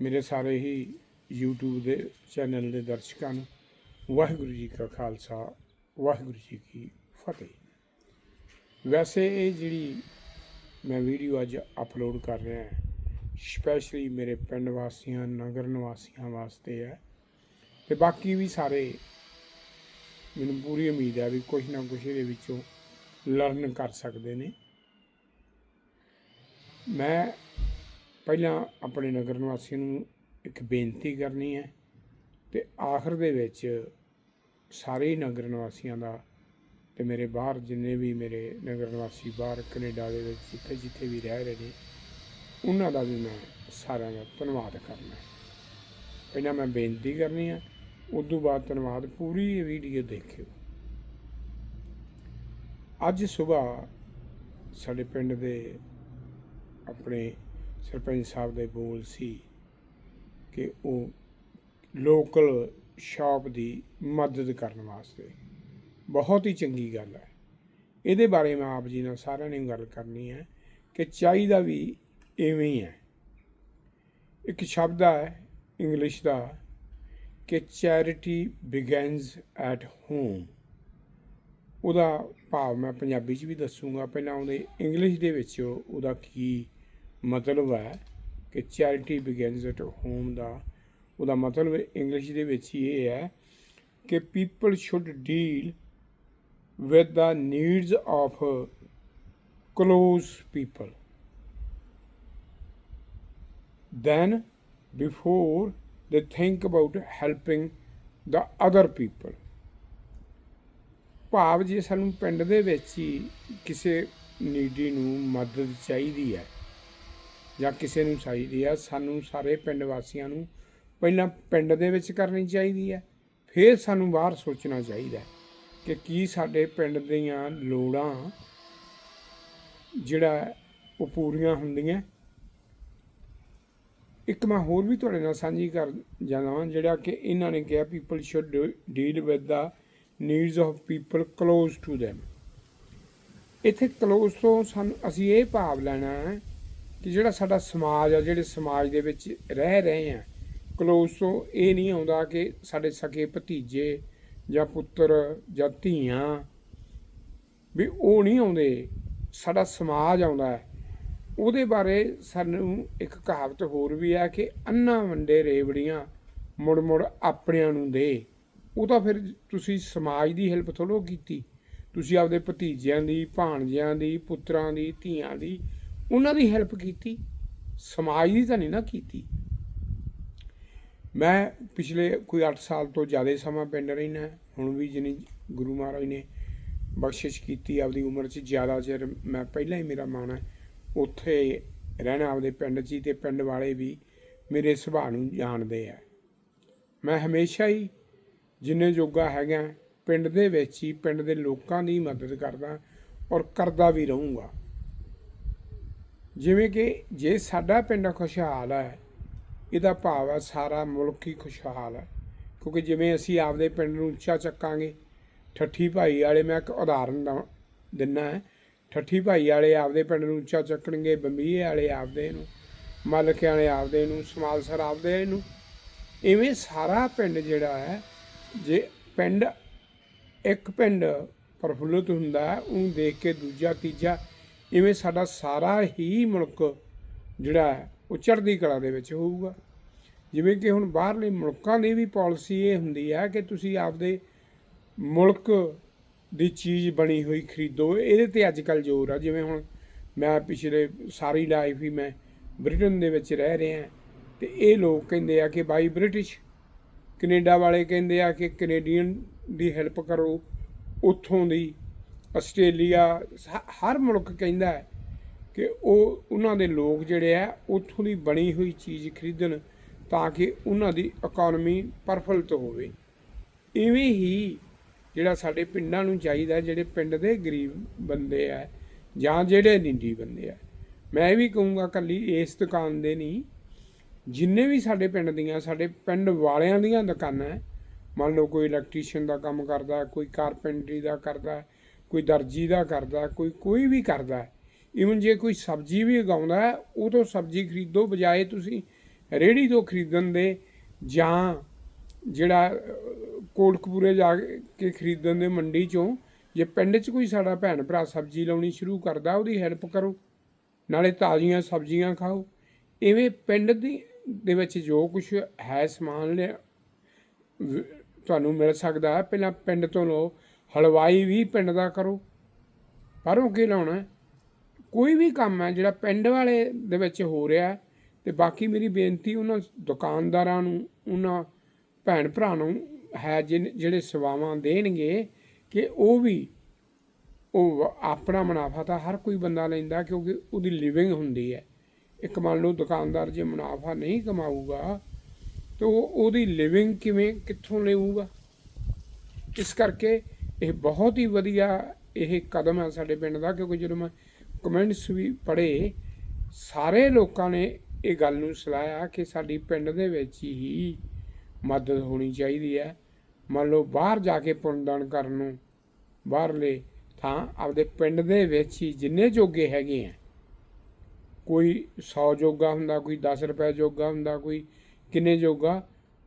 ਮੇਰੇ ਸਾਰੇ ਹੀ YouTube ਦੇ ਚੈਨਲ ਦੇ ਦਰਸ਼ਕਾਂ ਨੂੰ ਵਾਹਿਗੁਰੂ ਜੀ ਕਾ ਖਾਲਸਾ, ਵਾਹਿਗੁਰੂ ਜੀ ਕੀ ਫਤਿਹ। ਵੈਸੇ ਇਹ ਜਿਹੜੀ ਮੈਂ ਵੀਡੀਓ ਅੱਜ ਅਪਲੋਡ ਕਰ ਰਿਹਾ ਹਾਂ ਸਪੈਸ਼ਲੀ ਮੇਰੇ ਪਿੰਡ ਵਾਸੀਆਂ, ਨਗਰ ਨਿਵਾਸੀਆਂ ਵਾਸਤੇ ਹੈ ਤੇ ਬਾਕੀ ਵੀ ਸਾਰੇ, ਮੈਨੂੰ ਪੂਰੀ ਉਮੀਦ ਹੈ ਵੀ ਕੁਝ ਨਾ ਕੁਝ ਇਹਦੇ ਵਿੱਚੋਂ ਲਰਨ ਕਰ ਸਕਦੇ ਨੇ। ਮੈਂ ਪਹਿਲਾਂ ਆਪਣੇ ਨਗਰ ਨਿਵਾਸੀਆਂ ਨੂੰ ਇੱਕ ਬੇਨਤੀ ਕਰਨੀ ਹੈ ਤੇ ਆਖਰ ਦੇ ਵਿੱਚ ਸਾਰੇ ਹੀ ਨਗਰ ਨਿਵਾਸੀਆਂ ਦਾ ਤੇ ਮੇਰੇ ਬਾਹਰ ਜਿੰਨੇ ਵੀ ਮੇਰੇ ਨਗਰ ਨਿਵਾਸੀ ਬਾਹਰ ਕੈਨੇਡਾ ਦੇ ਵਿੱਚ ਜਿੱਥੇ ਜਿੱਥੇ ਵੀ ਰਹਿ ਰਹੇ ਨੇ, ਉਹਨਾਂ ਦਾ ਵੀ ਮੈਂ ਸਾਰਿਆਂ ਦਾ ਧੰਨਵਾਦ ਕਰਨਾ ਪਹਿਲਾਂ ਮੈਂ ਬੇਨਤੀ ਕਰਨੀ ਹੈ ਉਸ ਤੋਂ ਬਾਅਦ ਧੰਨਵਾਦ ਪੂਰੀ ਇਹ ਵੀਡੀਓ ਦੇਖਿਓ। ਅੱਜ ਸਵੇਰ ਸਾਡੇ ਪਿੰਡ ਦੇ ਆਪਣੇ ਸਰਪੰਚ ਸਾਹਿਬ ਦੇ ਬੋਲ ਸੀ ਕਿ ਉਹ ਲੋਕਲ ਸ਼ਾਪ ਦੀ ਮਦਦ ਕਰਨ ਵਾਸਤੇ। ਬਹੁਤ ਹੀ ਚੰਗੀ ਗੱਲ ਹੈ। ਇਹਦੇ ਬਾਰੇ ਮੈਂ ਆਪ ਜੀ ਨਾਲ ਸਾਰਿਆਂ ਨੇ ਗੱਲ ਕਰਨੀ ਹੈ ਕਿ ਚਾਹੀਦਾ ਵੀ ਐਵੇਂ ਹੀ ਹੈ। ਇੱਕ ਸ਼ਬਦ ਹੈ ਇੰਗਲਿਸ਼ ਦਾ, ਕਿ ਚੈਰਿਟੀ ਬਿਗਨਸ ਐਟ ਹੋਮ ਉਹਦਾ ਭਾਵ ਮੈਂ ਪੰਜਾਬੀ 'ਚ ਵੀ ਦੱਸੂਗਾ, ਪਹਿਲਾਂ ਉਹਦੇ ਇੰਗਲਿਸ਼ ਦੇ ਵਿੱਚ ਉਹਦਾ ਕੀ ਮਤਲਬ ਹੈ ਕਿ ਚੈਰਿਟੀ ਬਿਗਨਸ ਐਟ ਹੋਮ ਦਾ, ਉਹਦਾ ਮਤਲਬ ਇੰਗਲਿਸ਼ ਦੇ ਵਿੱਚ ਹੀ ਇਹ ਹੈ ਕਿ people should deal with the needs of close people then, before they think about helping the other people. ਭਾਵ ਜੇ ਸਾਨੂੰ ਪਿੰਡ ਦੇ ਵਿੱਚ ਹੀ ਕਿਸੇ ਨੀਡੀ ਨੂੰ ਮਦਦ ਚਾਹੀਦੀ ਹੈ ਜਾਂ ਕਿਸੇ ਨੂੰ ਚਾਹੀਦੀ ਆ, ਸਾਨੂੰ ਸਾਰੇ ਪਿੰਡ ਵਾਸੀਆਂ ਨੂੰ ਪਹਿਲਾਂ ਪਿੰਡ ਦੇ ਵਿੱਚ ਕਰਨੀ ਚਾਹੀਦੀ ਹੈ ਫਿਰ ਸਾਨੂੰ ਬਾਹਰ ਸੋਚਣਾ ਚਾਹੀਦਾ ਕਿ ਕੀ ਸਾਡੇ ਪਿੰਡ ਦੀਆਂ ਲੋੜਾਂ ਜਿਹੜਾ ਉਹ ਪੂਰੀਆਂ ਹੁੰਦੀਆਂ। ਇੱਕ ਮੈਂ ਹੋਰ ਵੀ ਤੁਹਾਡੇ ਨਾਲ ਸਾਂਝੀ ਕਰ ਜਾਣਾ ਜਿਹੜਾ ਕਿ ਇਹਨਾਂ ਨੇ ਕਿਹਾ people should deal with the needs of people close to them ਇਥੇ ਕਲੋਜ਼ ਤੋਂ ਸਾਨੂੰ ਅਸੀਂ ਇਹ ਭਾਵ ਲੈਣਾ ਹੈ ਕਿ ਜਿਹੜਾ ਸਾਡਾ ਸਮਾਜ ਆ, ਜਿਹੜੇ ਸਮਾਜ ਦੇ ਵਿੱਚ ਰਹਿ ਰਹੇ ਆ ক্লোਜ਼ ਤੋਂ ਇਹ ਨਹੀਂ ਆਉਂਦਾ ਕਿ ਸਾਡੇ ਸਕੇ ਭਤੀਜੇ ਜਾਂ ਪੁੱਤਰ ਜਾਂ ਧੀਆਂ। ਵੀ ਉਹ ਨਹੀਂ ਆਉਂਦੇ, ਸਾਡਾ ਸਮਾਜ ਆਉਂਦਾ ਹੈ। ਉਹਦੇ ਬਾਰੇ ਸਾਨੂੰ ਇੱਕ ਕਹਾਵਤ ਹੋਰ ਵੀ ਹੈ ਕਿ ਅੰਨਾ ਵੰਡੇ ਰੇਵੜੀਆਂ ਮੁੜ ਮੁੜ ਆਪਣਿਆਂ ਨੂੰ ਦੇ। ਉਹ ਤਾਂ ਫਿਰ ਤੁਸੀਂ ਸਮਾਜ ਦੀ ਹੈਲਪ ਥੋੜੋ ਕੀਤੀ। ਤੁਸੀਂ ਆਪਦੇ ਭਤੀਜਿਆਂ ਦੀ, ਭਾਣਜਿਆਂ ਦੀ, ਪੁੱਤਰਾਂ ਦੀ, ਧੀਆਂ ਦੀ ਉਹਨਾਂ ਦੀ ਹੈਲਪ ਕੀਤੀ, ਸਮਾਜ ਦੀ ਤਾਂ ਨਹੀਂ ਨਾ ਕੀਤੀ। ਮੈਂ ਪਿਛਲੇ ਕੋਈ 8 ਸਾਲ ਤੋਂ ਜ਼ਿਆਦਾ ਸਮਾਂ ਪਿੰਡ ਰਹਿਣਾ ਹੁਣ ਵੀ ਜਿਨੀ ਗੁਰੂ ਮਹਾਰਾਜ ਨੇ ਬਖਸ਼ਿਸ਼ ਕੀਤੀ ਆਪਦੀ ਉਮਰ 'ਚ, ਜ਼ਿਆਦਾ ਚਿਰ ਮੈਂ ਪਹਿਲਾਂ ਹੀ ਮੇਰਾ ਮਨ ਹੈ, ਉੱਥੇ ਰਹਿਣਾ ਆਪਦੇ ਪਿੰਡ 'ਚ ਹੀ ਤੇ ਪਿੰਡ ਵਾਲੇ ਵੀ ਮੇਰੇ ਸੁਭਾਅ ਨੂੰ ਜਾਣਦੇ ਆ। ਮੈਂ ਹਮੇਸ਼ਾ ਹੀ ਜਿੰਨੇ ਜੋਗਾ ਹੈਗਾ, ਪਿੰਡ ਦੇ ਵਿੱਚ ਹੀ, ਪਿੰਡ ਦੇ ਲੋਕਾਂ ਦੀ ਮਦਦ ਕਰਦਾ ਔਰ ਕਰਦਾ ਵੀ ਰਹੂੰਗਾ। ਜਿਵੇਂ ਕਿ ਜੇ ਸਾਡਾ ਪਿੰਡ ਖੁਸ਼ਹਾਲ ਹੈ, ਇਹਦਾ ਭਾਵ ਹੈ ਸਾਰਾ ਮੁਲਕ ਹੀ ਖੁਸ਼ਹਾਲ ਹੈ। ਕਿਉਂਕਿ ਜਿਵੇਂ ਅਸੀਂ ਆਪਦੇ ਪਿੰਡ ਨੂੰ ਉੱਚਾ ਚੱਕਾਂਗੇ, ਠੱਠੀ ਭਾਈ ਵਾਲੇ ਮੈਂ ਇੱਕ ਉਦਾਹਰਨ ਦਵਾਂ ਦਿੰਨਾ ਹੈ। ਠੱਠੀ ਭਾਈ ਵਾਲੇ ਆਪਦੇ ਪਿੰਡ ਨੂੰ ਉੱਚਾ ਚੱਕਣਗੇ ਬੰਬੀਏ ਵਾਲੇ ਆਪਦੇ ਨੂੰ ਮਲਕੇ ਵਾਲੇ ਆਪਦੇ ਨੂੰ ਸਮਾਲਸਰ ਆਪਦੇ ਨੂੰ। ਇਵੇਂ ਸਾਰਾ ਪਿੰਡ ਜਿਹੜਾ ਹੈ, ਜੇ ਪਿੰਡ, ਇੱਕ ਪਿੰਡ ਪ੍ਰਫੁੱਲਤ ਹੁੰਦਾ ਉਹਨੂੰ ਦੇਖ ਕੇ ਦੂਜਾ ਤੀਜਾ ਇਵੇਂ ਸਾਡਾ ਸਾਰਾ ਹੀ ਮੁਲਕ ਜਿਹੜਾ ਹੈ, ਉਹ ਚੜ੍ਹਦੀ ਕਲਾ ਦੇ ਵਿੱਚ ਹੋਊਗਾ। ਜਿਵੇਂ ਕਿ ਹੁਣ ਬਾਹਰਲੇ ਮੁਲਕਾਂ ਦੀ ਵੀ ਪਾਲਿਸੀ ਇਹ ਹੁੰਦੀ ਹੈ ਕਿ ਤੁਸੀਂ ਆਪਦੇ ਮੁਲਕ ਦੀ ਚੀਜ਼ ਬਣੀ ਹੋਈ ਖਰੀਦੋ, ਇਹਦੇ ਤੇ ਅੱਜ ਕੱਲ ਜ਼ੋਰ ਆ। ਜਿਵੇਂ ਹੁਣ ਮੈਂ ਪਿਛਲੇ ਸਾਰੀ ਲਾਈਫ ਹੀ ਮੈਂ ਬ੍ਰਿਟਨ ਦੇ ਵਿੱਚ ਰਹਿ ਰਿਹਾ ਤੇ ਇਹ ਲੋਕ ਕਹਿੰਦੇ ਆ ਕਿ ਬਾਈ ਬ੍ਰਿਟਿਸ਼, ਕੈਨੇਡਾ ਵਾਲੇ ਕਹਿੰਦੇ ਆ ਕਿ ਕੈਨੇਡੀਅਨ ਦੀ ਹੈਲਪ ਕਰੋ, ਉੱਥੋਂ ਦੀ ਆਸਟ੍ਰੇਲੀਆ ਹ- ਹਰ ਮੁਲਕ ਕਹਿੰਦਾ ਹੈ ਕਿ ਉਹ, ਉਹਨਾਂ ਦੇ ਲੋਕ ਜਿਹੜੇ ਆ, ਉੱਥੋਂ ਦੀ ਬਣੀ ਹੋਈ ਚੀਜ਼ ਖਰੀਦਣ ਤਾਂ ਕਿ ਉਹਨਾਂ ਦੀ ਇਕਨੋਮੀ ਪਰਫੁੱਲਤ ਹੋਵੇ। ਇਵੇਂ ਹੀ ਜਿਹੜਾ ਸਾਡੇ ਪਿੰਡਾਂ ਨੂੰ ਚਾਹੀਦਾ ਜਿਹੜੇ ਪਿੰਡ ਦੇ ਗਰੀਬ ਬੰਦੇ ਆ, ਜਾਂ ਜਿਹੜੇ ਨਿੰਡੀ ਬੰਦੇ ਆ, ਮੈਂ ਇਹ ਵੀ ਕਹੂੰਗਾ ਕੱਲੀ ਇਸ ਦੁਕਾਨ ਦੇ ਨਹੀਂ, ਜਿੰਨੇ ਵੀ ਸਾਡੇ ਪਿੰਡ ਦੀਆਂ, ਸਾਡੇ ਪਿੰਡ ਵਾਲਿਆਂ ਦੀਆਂ ਦੁਕਾਨਾਂ ਮੰਨ ਲਓ ਕੋਈ ਇਲੈਕਟ੍ਰੀਸ਼ੀਅਨ ਦਾ ਕੰਮ ਕਰਦਾ, ਕੋਈ ਕਾਰਪੈਂਟਰੀ ਦਾ ਕਰਦਾ ਕੋਈ ਦਰਜੀ ਦਾ ਕਰਦਾ ਕੋਈ ਕੋਈ ਵੀ ਕਰਦਾ ਇਵਨ ਜੇ ਕੋਈ ਸਬਜ਼ੀ ਵੀ ਉਗਾਉਂਦਾ ਹੈ ਉਹ ਤੋਂ ਸਬਜ਼ੀ ਖਰੀਦੋ ਬਜਾਏ ਤੁਸੀਂ ਰੇੜੀ ਤੋਂ ਖਰੀਦਣ ਦੇ ਜਾਂ ਜਿਹੜਾ ਅਹ, ਕੋਟਕਪੂਰੇ ਜਾ ਕੇ ਖਰੀਦਣ ਦੇ ਮੰਡੀ ਚੋਂ ਜੇ ਪਿੰਡ 'ਚ ਕੋਈ ਸਾਡਾ ਭੈਣ ਭਰਾ ਸਬਜ਼ੀ ਲਾਉਣੀ ਸ਼ੁਰੂ ਕਰਦਾ ਉਹਦੀ ਹੈਲਪ ਕਰੋ ਨਾਲੇ ਤਾਜ਼ੀਆਂ ਸਬਜ਼ੀਆਂ ਖਾਓ। ਇਵੇਂ ਪਿੰਡ ਦੀ ਦੇ ਵਿੱਚ ਜੋ ਕੁਝ ਹੈ ਸਮਾਨ ਲਿਆ ਤੁਹਾਨੂੰ ਮਿਲ ਸਕਦਾ। ਹੈ ਪਹਿਲਾਂ ਪਿੰਡ ਤੋਂ ਲਓ ਹਲਵਾਈ ਵੀ ਪਿੰਡ ਦਾ ਕਰੋ। ਬਾਹਰੋਂ ਕੀ ਲਾਉਣਾ ਕੋਈ ਵੀ ਕੰਮ ਹੈ ਜਿਹੜਾ ਪਿੰਡ ਵਾਲੇ ਦੇ ਵਿੱਚ ਹੋ ਰਿਹਾ ਹੈ, ਤੇ ਬਾਕੀ ਮੇਰੀ ਬੇਨਤੀ ਉਹਨਾਂ ਦੁਕਾਨਦਾਰਾਂ ਨੂੰ ਉਹਨਾਂ ਭੈਣ ਭਰਾ ਨੂੰ ਹੈ ਜਿਨ- ਜਿਹੜੇ ਸੇਵਾਵਾਂ ਦੇਣਗੇ ਕਿ ਉਹ ਵੀ ਉਹ ਆਪਣਾ ਮੁਨਾਫਾ ਤਾਂ ਹਰ ਕੋਈ ਬੰਦਾ ਲੈਂਦਾ ਕਿਉਂਕਿ ਉਹਦੀ ਲਿਵਿੰਗ ਹੁੰਦੀ ਹੈ। ਇੱਕ ਮੰਨ ਲਓ ਦੁਕਾਨਦਾਰ ਜੇ ਮੁਨਾਫਾ ਨਹੀਂ ਕਮਾਊਗਾ ਤਾਂ ਉਹ ਉਹਦੀ ਲਿਵਿੰਗ ਕਿਵੇਂ ਕਿੱਥੋਂ ਲਊਗਾ? ਇਸ ਕਰਕੇ ਇਹ ਬਹੁਤ ਹੀ ਵਧੀਆ ਇਹ ਕਦਮ ਹੈ ਸਾਡੇ ਪਿੰਡ ਦਾ, ਕਿਉਂਕਿ ਜਦੋਂ ਮੈਂ ਕਮੈਂਟਸ ਵੀ ਪੜ੍ਹੇ, ਸਾਰੇ ਲੋਕਾਂ ਨੇ ਇਹ ਗੱਲ ਨੂੰ ਸਲਾਹਿਆ ਕਿ ਸਾਡੀ ਪਿੰਡ ਦੇ ਵਿੱਚ ਹੀ ਮਦਦ ਹੋਣੀ ਚਾਹੀਦੀ ਹੈ। ਮੰਨ ਲਓ ਬਾਹਰ ਜਾ ਕੇ ਪੁੰਨਦਾਨ ਕਰਨ ਨੂੰ ਬਾਹਰਲੇ ਥਾਂ, ਆਪਦੇ ਪਿੰਡ ਦੇ ਵਿੱਚ ਹੀ ਜਿੰਨੇ ਜੋਗੇ ਹੈਗੇ ਆ, ਕੋਈ 100 ਜੋਗਾ ਹੁੰਦਾ, ਕੋਈ 10 ਰੁਪਏ ਜੋਗਾ ਹੁੰਦਾ, ਕੋਈ ਕਿੰਨੇ ਜੋਗਾ,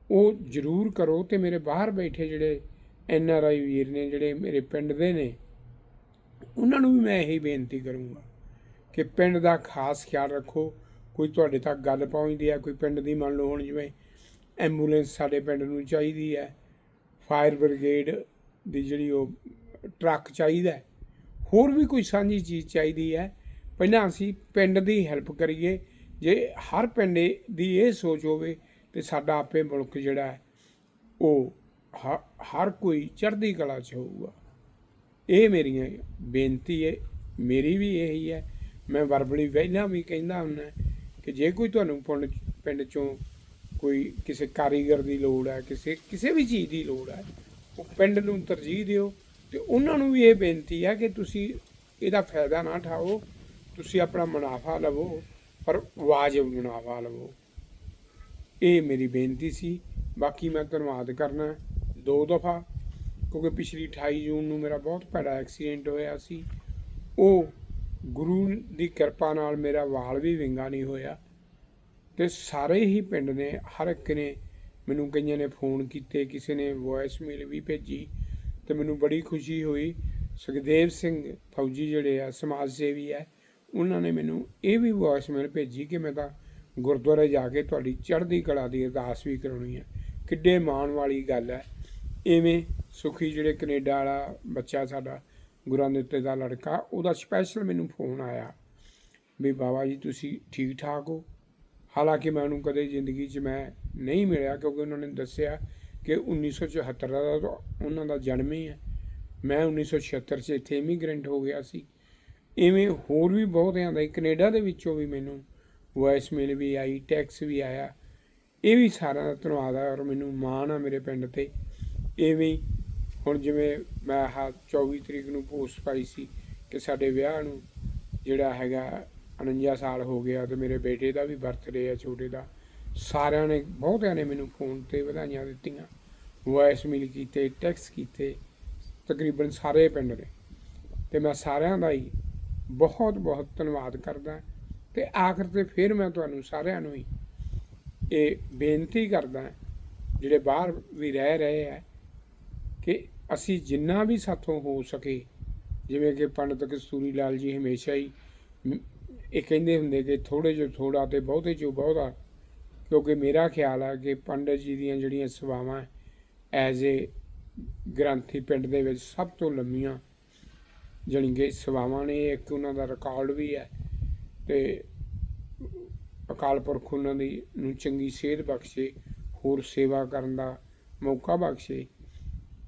ਉਹ ਜ਼ਰੂਰ ਕਰੋ ਤੇ ਮੇਰੇ ਬਾਹਰ ਬੈਠੇ ਜਿਹੜੇ ਐਨ ਆਰ ਆਈ ਵੀਰ ਨੇ ਜਿਹੜੇ ਮੇਰੇ ਪਿੰਡ ਦੇ ਨੇ, ਉਹਨਾਂ ਨੂੰ ਵੀ ਮੈਂ ਇਹੀ ਬੇਨਤੀ ਕਰੂੰਗਾ ਕਿ ਪਿੰਡ ਦਾ ਖਾਸ ਖਿਆਲ ਰੱਖੋ। ਕੋਈ ਤੁਹਾਡੇ ਤੱਕ ਗੱਲ ਪਹੁੰਚਦੀ ਹੈ, ਕੋਈ ਪਿੰਡ ਦੀ ਮੰਨ ਲਓ ਹੁਣ ਜਿਵੇਂ ਐਂਬੂਲੈਂਸ ਸਾਡੇ ਪਿੰਡ ਨੂੰ ਚਾਹੀਦੀ ਹੈ, ਫਾਇਰ ਬ੍ਰਿਗੇਡ ਦੀ ਜਿਹੜੀ ਉਹ ਟਰੱਕ ਚਾਹੀਦਾ ਹੈ, ਹੋਰ ਵੀ ਕੋਈ ਸਾਂਝੀ ਚੀਜ਼ ਚਾਹੀਦੀ ਹੈ, ਪਹਿਲਾਂ ਅਸੀਂ ਪਿੰਡ ਦੀ ਹੈਲਪ ਕਰੀਏ। ਜੇ ਹਰ ਪਿੰਡ ਦੀ ਇਹ ਸੋਚ ਹੋਵੇ ਤੇ ਸਾਡਾ ਆਪੇ ਮੁਲਕ ਜਿਹੜਾ ਹੈ, ਉਹ ਹਰ ਕੋਈ ਚੜ੍ਹਦੀ ਕਲਾ 'ਚ ਹੋਊਗਾ। ਇਹ ਮੇਰੀਆਂ ਬੇਨਤੀ ਹੈ ਮੇਰੀ ਵੀ ਇਹੀ ਹੈ ਮੈਂ ਵਰਬੜੀ ਪਹਿਲਾਂ ਵੀ ਕਹਿੰਦਾ ਹੁੰਦਾ ਕਿ ਜੇ ਕੋਈ ਤੁਹਾਨੂੰ ਪਿੰਡ ਪਿੰਡ ਚੋਂ ਕੋਈ ਕਿਸੇ ਕਾਰੀਗਰ ਦੀ ਲੋੜ ਹੈ, ਕਿਸੇ ਕਿਸੇ ਵੀ ਚੀਜ਼ ਦੀ ਲੋੜ ਹੈ, ਉਹ ਪਿੰਡ ਨੂੰ ਤਰਜੀਹ ਦਿਓ ਤੇ ਉਹਨਾਂ ਨੂੰ ਵੀ ਇਹ ਬੇਨਤੀ ਹੈ ਕਿ ਤੁਸੀਂ ਇਹਦਾ ਫਾਇਦਾ ਨਾ ਉਠਾਓ, ਤੁਸੀਂ ਆਪਣਾ ਮੁਨਾਫਾ ਲਵੋ, ਪਰ ਵਾਜਬ ਮੁਨਾਫਾ ਲਵੋ। ਇਹ ਮੇਰੀ ਬੇਨਤੀ ਸੀ। ਬਾਕੀ ਮੈਂ ਧੰਨਵਾਦ ਕਰਨਾ। ਦੋ ਦਫਾ, ਕਿਉਂਕਿ ਪਿਛਲੀ 28 ਜੂਨ ਨੂੰ ਮੇਰਾ ਬਹੁਤ ਭੈੜਾ ਐਕਸੀਡੈਂਟ ਹੋਇਆ ਸੀ। ਉਹ ਗੁਰੂ ਦੀ ਕਿਰਪਾ ਨਾਲ ਮੇਰਾ ਵਾਲ ਵੀ ਵਿੰਗਾ ਨਹੀਂ ਹੋਇਆ। ਤੇ ਸਾਰੇ ਹੀ ਪਿੰਡ ਨੇ, ਹਰ ਇੱਕ ਨੇ ਮੈਨੂੰ ਕਈਆਂ ਨੇ ਫੋਨ ਕੀਤੇ, ਕਿਸੇ ਨੇ ਵੌਇਸ ਮੇਲ ਵੀ ਭੇਜੀ ਤੇ ਮੈਨੂੰ ਬੜੀ ਖੁਸ਼ੀ ਹੋਈ। ਸੁਖਦੇਵ ਸਿੰਘ ਫੌਜੀ ਜਿਹੜੇ ਆ, ਸਮਾਜ ਸੇਵੀ ਹੈ ਉਹਨਾਂ ਨੇ ਮੈਨੂੰ ਇਹ ਵੀ ਵੌਇਸ ਮੇਲ ਭੇਜੀ ਕਿ ਮੈਂ ਤਾਂ ਗੁਰਦੁਆਰੇ ਜਾ ਕੇ ਤੁਹਾਡੀ ਚੜ੍ਹਦੀ ਕਲਾ ਦੀ ਅਰਦਾਸ ਵੀ ਕਰਾਉਣੀ ਹੈ ਕਿੱਡੇ ਮਾਣ ਵਾਲੀ ਗੱਲ ਹੈ ਇਵੇਂ ਸੁਖੀ ਜਿਹੜੇ ਕੈਨੇਡਾ ਵਾਲਾ ਬੱਚਾ ਸਾਡਾ ਗੁਰਾਂ ਦੇ ਉੱਤੇ ਦਾ ਲੜਕਾ, ਉਹਦਾ ਸਪੈਸ਼ਲ ਮੈਨੂੰ ਫੋਨ ਆਇਆ ਵੀ ਬਾਬਾ ਜੀ ਤੁਸੀਂ ਠੀਕ ਠਾਕ ਹੋ? ਹਾਲਾਂਕਿ ਮੈਂ ਉਹਨੂੰ ਕਦੇ ਜ਼ਿੰਦਗੀ 'ਚ ਮੈਂ ਨਹੀਂ ਮਿਲਿਆ ਕਿਉਂਕਿ ਉਹਨਾਂ ਨੇ ਦੱਸਿਆ ਕਿ 1974 ਦਾ ਉਹਨਾਂ ਦਾ ਜਨਮ ਹੀ ਹੈ। ਮੈਂ 1976 'ਚ ਇੱਥੇ ਇਮੀਗ੍ਰੈਂਟ ਹੋ ਗਿਆ ਸੀ। ਇਵੇਂ ਹੋਰ ਵੀ ਬਹੁਤ ਆਂਦਾ ਕੈਨੇਡਾ ਦੇ ਵਿੱਚੋਂ ਵੀ ਮੈਨੂੰ ਵੌਇਸ ਮੇਲ ਵੀ ਆਈ ਟੈਕਸ ਵੀ ਆਇਆ। ਇਹ ਵੀ ਸਾਰਿਆਂ ਦਾ ਧੰਨਵਾਦ ਆ ਔਰ ਮੈਨੂੰ ਮਾਣ ਆ ਮੇਰੇ ਪਿੰਡ ਤੇ। ਇਵੇਂ ਹੁਣ ਜਿਵੇਂ ਮੈਂ ਆਹ 24 ਤਰੀਕ ਨੂੰ ਪੋਸਟ ਪਾਈ ਸੀ ਕਿ ਸਾਡੇ ਵਿਆਹ ਨੂੰ ਜਿਹੜਾ ਹੈਗਾ 49 ਸਾਲ ਹੋ ਗਿਆ ਤੇ ਮੇਰੇ ਬੇਟੇ ਦਾ ਵੀ ਬਰਥਡੇ ਹੈ ਛੋਟੇ ਦਾ। ਸਾਰਿਆਂ ਨੇ, ਬਹੁਤਿਆਂ ਨੇ ਮੈਨੂੰ ਫੋਨ ਤੇ ਵਧਾਈਆਂ ਦਿੱਤੀਆਂ। ਵੌਇਸ ਮੇਲ ਕੀਤੇ ਟੈਕਸ ਕੀਤੇ। ਤਕਰੀਬਨ ਸਾਰੇ ਪਿੰਡ ਨੇ। ਤੇ ਮੈਂ ਸਾਰਿਆਂ ਦਾ ਹੀ ਬਹੁਤ ਬਹੁਤ ਧੰਨਵਾਦ ਕਰਦਾ। ਤੇ ਆਖਰ ਤੇ ਫਿਰ ਮੈਂ ਤੁਹਾਨੂੰ ਸਾਰਿਆਂ ਨੂੰ ਹੀ ਇਹ ਬੇਨਤੀ ਕਰਦਾ, ਜਿਹੜੇ ਬਾਹਰ ਵੀ ਰਹਿ ਰਹੇ ਆ ਕਿ ਅਸੀਂ ਜਿੰਨਾ ਵੀ ਸਾਥੋਂ ਹੋ ਸਕੇ, ਜਿਵੇਂ ਕਿ ਪੰਡਤ ਕਸਤੂਰੀ ਲਾਲ ਜੀ ਹਮੇਸ਼ਾ ਹੀ ਇਹ ਕਹਿੰਦੇ ਹੁੰਦੇ ਕਿ ਥੋੜੇ ਜੋ ਥੋੜਾ ਤੇ ਬਹੁਤੇ ਜੋ ਬਹੁਤਾ, ਕਿਉਂਕਿ ਮੇਰਾ ਖਿਆਲ ਆ ਕਿ ਪੰਡਤ ਜੀ ਦੀਆਂ ਜਿਹੜੀਆਂ ਸੇਵਾਵਾਂ ਐਜ਼ ਏ ਗ੍ਰੰਥੀ ਪਿੰਡ ਦੇ ਵਿੱਚ ਸਭ ਤੋਂ ਲੰਮੀਆਂ ਜਾਣੀ ਕਿ ਸੇਵਾਵਾਂ ਨੇ, ਇੱਕ ਉਹਨਾਂ ਦਾ ਰਿਕਾਰਡ ਵੀ ਹੈ ਤੇ ਅਕਾਲ ਪੁਰਖ ਉਹਨਾਂ ਦੀ ਨੂੰ ਚੰਗੀ ਸਿਹਤ ਬਖਸ਼ੇ, ਹੋਰ ਸੇਵਾ ਕਰਨ ਦਾ ਮੌਕਾ ਬਖਸ਼ੇ।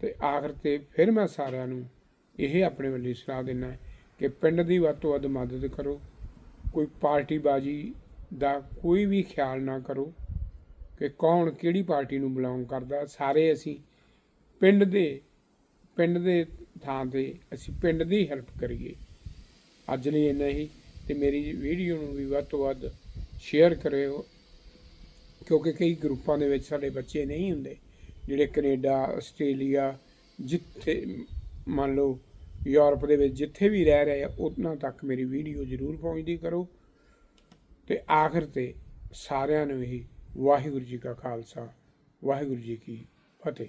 ਤੇ ਆਖਰ ਤੇ ਫਿਰ ਮੈਂ ਸਾਰਿਆਂ ਨੂੰ ਇਹ ਆਪਣੇ ਵੱਲੋਂ ਸਲਾਹ ਦਿੰਦਾ ਕਿ ਪਿੰਡ ਦੀ ਵੱਧ ਤੋਂ ਵੱਧ ਮਦਦ ਕਰੋ, ਕੋਈ ਪਾਰਟੀ ਬਾਜੀ ਦਾ ਕੋਈ ਵੀ ਖਿਆਲ ਨਾ ਕਰੋ ਕਿ ਕੌਣ ਕਿਹੜੀ ਪਾਰਟੀ ਨੂੰ ਬਿਲੋਂਗ ਕਰਦਾ। ਸਾਰੇ ਅਸੀਂ ਪਿੰਡ ਦੇ ਪਿੰਡ ਦੇ ਥਾਂ ਤੇ ਅਸੀਂ ਪਿੰਡ ਦੀ ਹੈਲਪ ਕਰੀਏ। ਅੱਜ ਲਈ ਇੰਨਾ ਹੀ ਤੇ ਮੇਰੀ ਵੀਡੀਓ ਨੂੰ ਵੀ ਵੱਧ ਤੋਂ ਵੱਧ ਸ਼ੇਅਰ ਕਰਿਓ, ਕਿਉਂਕਿ ਕਈ ਗਰੁੱਪਾਂ ਦੇ ਵਿੱਚ ਸਾਡੇ ਬੱਚੇ ਨਹੀਂ ਹੁੰਦੇ। ਜਿਹੜੇ ਕੈਨੇਡਾ, ਆਸਟ੍ਰੇਲੀਆ ਜਿੱਥੇ ਮੰਨ ਲਓ ਯੂਰਪ ਦੇ ਵਿੱਚ ਜਿੱਥੇ ਵੀ ਰਹਿ ਰਹੇ ਆ, ਉਹਨਾਂ ਤੱਕ ਮੇਰੀ ਵੀਡੀਓ ਜ਼ਰੂਰ ਪਹੁੰਚਦੀ ਕਰੋ। ਤੇ ਆਖਰ ਤੇ ਸਾਰਿਆਂ ਨੂੰ ਹੀ ਵਾਹਿਗੁਰੂ ਜੀ ਕਾ ਖਾਲਸਾ, ਵਾਹਿਗੁਰੂ ਜੀ ਕੀ ਫਤਿਹ।